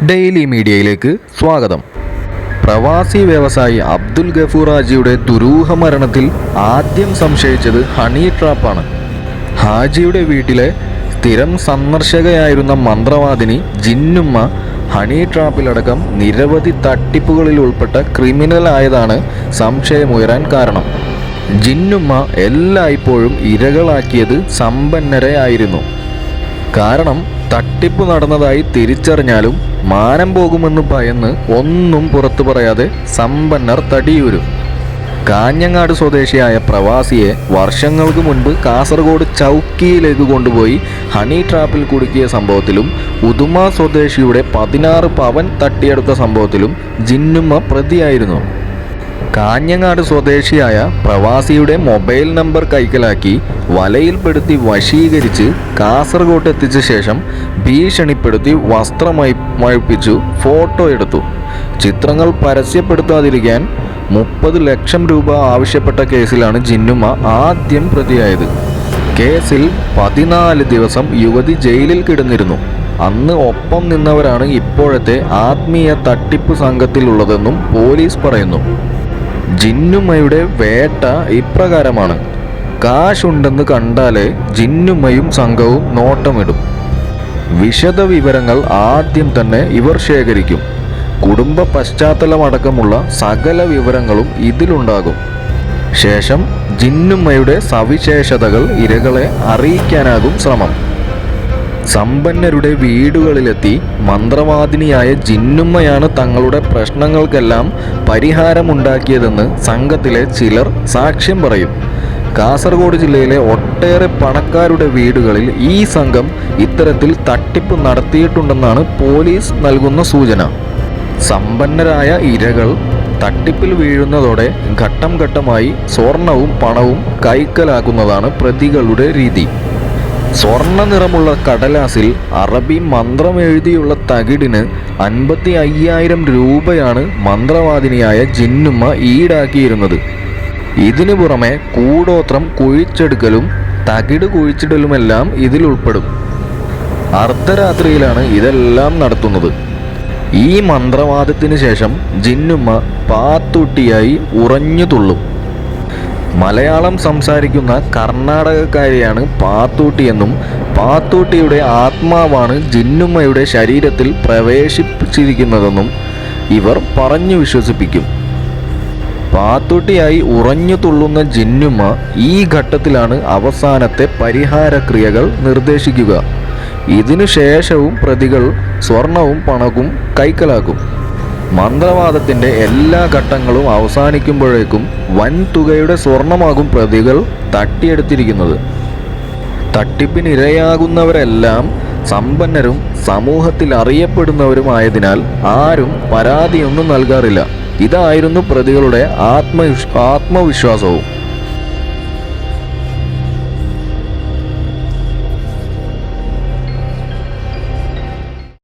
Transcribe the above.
Daily മീഡിയയിലേക്ക് സ്വാഗതം. പ്രവാസി വ്യവസായി അബ്ദുൽ ഗഫൂറാജിയുടെ ദുരൂഹ മരണത്തിൽ ആദ്യം സംശയിച്ചത് ഹണി ട്രാപ്പാണ്. ഹാജിയുടെ വീട്ടിലെ സ്ഥിരം സന്ദർശകയായിരുന്ന മന്ത്രവാദിനി ജിന്നുമ്മ ഹണി ട്രാപ്പിലടക്കം നിരവധി തട്ടിപ്പുകളിൽ ഉൾപ്പെട്ട ക്രിമിനൽ ആയതാണ് സംശയമുയരാൻ കാരണം. ജിന്നുമ്മ എല്ലായ്പ്പോഴും ഇരകളാക്കിയത് സമ്പന്നരെ ആയിരുന്നു. കാരണം തട്ടിപ്പ് നടന്നതായി തിരിച്ചറിഞ്ഞാലും മാനം പോകുമെന്ന് ഭയന്ന് ഒന്നും പുറത്തു പറയാതെ സമ്പന്നർ തടിയൂരും. കാഞ്ഞങ്ങാട് സ്വദേശിയായ പ്രവാസിയെ വർഷങ്ങൾക്ക് മുൻപ് കാസർഗോഡ് ചൗക്കിയിലേക്ക് കൊണ്ടുപോയി ഹണി ട്രാപ്പിൽ കുടുക്കിയ സംഭവത്തിലും ഉദുമ സ്വദേശിയുടെ പതിനാറ് പവൻ തട്ടിയെടുത്ത സംഭവത്തിലും ജിന്നുമ്മ പ്രതിയായിരുന്നു. കാഞ്ഞങ്ങാട് സ്വദേശിയായ പ്രവാസിയുടെ മൊബൈൽ നമ്പർ കൈക്കലാക്കി വലയിൽപ്പെടുത്തി വശീകരിച്ച് കാസർഗോട്ട് എത്തിച്ച ശേഷം ഭീഷണിപ്പെടുത്തി വസ്ത്രമായി മഴപ്പിച്ചു ഫോട്ടോ എടുത്തു. ചിത്രങ്ങൾ പരസ്യപ്പെടുത്താതിരിക്കാൻ മുപ്പത് ലക്ഷം രൂപ ആവശ്യപ്പെട്ട കേസിലാണ് ജിന്നുമ ആദ്യം പ്രതിയായത്. കേസിൽ പതിനാല് ദിവസം യുവതി ജയിലിൽ കിടന്നിരുന്നു. അന്ന് ഒപ്പം നിന്നവരാണ് ഇപ്പോഴത്തെ ആത്മീയ തട്ടിപ്പ് സംഘത്തിലുള്ളതെന്നും പോലീസ് പറയുന്നു. ജിന്നുമ്മയുടെ വേട്ട ഇപ്രകാരമാണ്. കാശുണ്ടെന്ന് കണ്ടാലേ ജിന്നുമ്മയും സംഘവും നോട്ടമിടും. വിശദ വിവരങ്ങൾ ആദ്യം തന്നെ ഇവർ ശേഖരിക്കും. കുടുംബ പശ്ചാത്തലമടക്കമുള്ള സകല വിവരങ്ങളും ഇതിലുണ്ടാകും. ശേഷം ജിന്നുമ്മയുടെ സവിശേഷതകൾ ഇരകളെ അറിയിക്കാനാകും ശ്രമം. സമ്പന്നരുടെ വീടുകളിലെത്തി മന്ത്രവാദിനിയായ ജിന്നുമ്മയാണ് തങ്ങളുടെ പ്രശ്നങ്ങൾക്കെല്ലാം പരിഹാരമുണ്ടാക്കിയതെന്ന് സംഘത്തിലെ ചിലർ സാക്ഷ്യം പറയും. കാസർഗോഡ് ജില്ലയിലെ ഒട്ടേറെ പണക്കാരുടെ വീടുകളിൽ ഈ സംഘം ഇത്തരത്തിൽ തട്ടിപ്പ് നടത്തിയിട്ടുണ്ടെന്നാണ് പോലീസ് നൽകുന്ന സൂചന. സമ്പന്നരായ ഇരകൾ തട്ടിപ്പിൽ വീഴുന്നതോടെ ഘട്ടം ഘട്ടമായി സ്വർണവും പണവും കൈക്കലാക്കുന്നതാണ് പ്രതികളുടെ രീതി. സ്വർണ നിറമുള്ള കടലാസിൽ അറബി മന്ത്രം എഴുതിയുള്ള തകിടിന് അൻപത്തി അയ്യായിരം രൂപയാണ് മന്ത്രവാദിനിയായ ജിന്നുമ്മ ഈടാക്കിയിരുന്നത്. ഇതിനു പുറമെ കൂടോത്രം കുഴിച്ചെടുക്കലും തകിട് കുഴിച്ചിടലുമെല്ലാം ഇതിൽ ഉൾപ്പെടും. അർദ്ധരാത്രിയിലാണ് ഇതെല്ലാം നടത്തുന്നത്. ഈ മന്ത്രവാദത്തിന് ശേഷം ജിന്നുമ്മ പാത്തുട്ടിയായി ഉറഞ്ഞു തുള്ളും. മലയാളം സംസാരിക്കുന്ന കർണാടകക്കാരിയാണ് പാത്തൂട്ടിയെന്നും പാത്തൂട്ടിയുടെ ആത്മാവാണ് ജിന്നുമ്മയുടെ ശരീരത്തിൽ പ്രവേശിപ്പിച്ചിരിക്കുന്നതെന്നും ഇവർ പറഞ്ഞു വിശ്വസിപ്പിക്കും. പാത്തൂട്ടിയായി ഉറഞ്ഞു തുള്ളുന്ന ജിന്നുമ്മ ഈ ഘട്ടത്തിലാണ് അവസാനത്തെ പരിഹാരക്രിയകൾ നിർദ്ദേശിക്കുക. ഇതിനു ശേഷവും പ്രതികൾ സ്വർണവും പണവും കൈക്കലാക്കും. മന്ത്രവാദത്തിന്റെ എല്ലാ ഘട്ടങ്ങളും അവസാനിക്കുമ്പോഴേക്കും വൻ തുകയുടെ സ്വർണമാകും പ്രതികൾ തട്ടിയെടുത്തിരിക്കുന്നത്. തട്ടിപ്പിനിരയാകുന്നവരെല്ലാം സമ്പന്നരും സമൂഹത്തിൽ അറിയപ്പെടുന്നവരുമായതിനാൽ ആരും പരാതിയൊന്നും നൽകാറില്ല. ഇതായിരുന്നു പ്രതികളുടെ ആത്മവിശ്വ ആത്മവിശ്വാസവും.